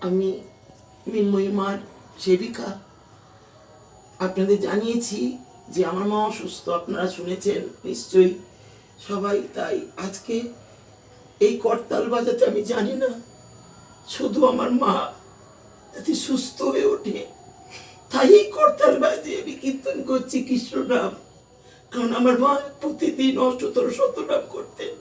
আমি মৃন্ময়ী মার সেবিকা। আপনাদের জানিয়েছি যে আমার মা অসুস্থ, আপনারা শুনেছেন নিশ্চয়ই। সবাই তাই। আজকে এই করতাল বাজাতে আমি জানি না। শুধু আমার মা যাতে সুস্থ হয়ে ওঠে। তাই এই করতাল বাজিয়ে আমি কীর্তন করছি কৃষ্ণ নাম কারণ আমার মা প্রতিদিন অষ্টতর শতনাম করতেন।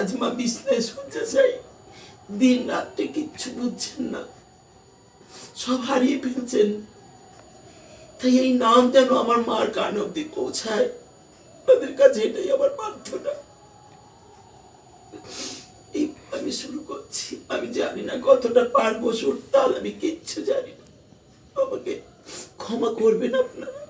আজ মা বিছনায় শুনতে চাই। দিন রাত্রে কিচ্ছু বুঝছেন না। সব হারিয়ে ফেলছেন। তাই এই নাম যেন আমার মার কান অব্দি পৌঁছায়। তাদের কাছে এটাই আমার প্রার্থনা। আমি শুরু করছি। আমি জানি না কতটা পারব সুর তাল আমি কিচ্ছু জানি না। আমাকে ক্ষমা করবেন আপনারা।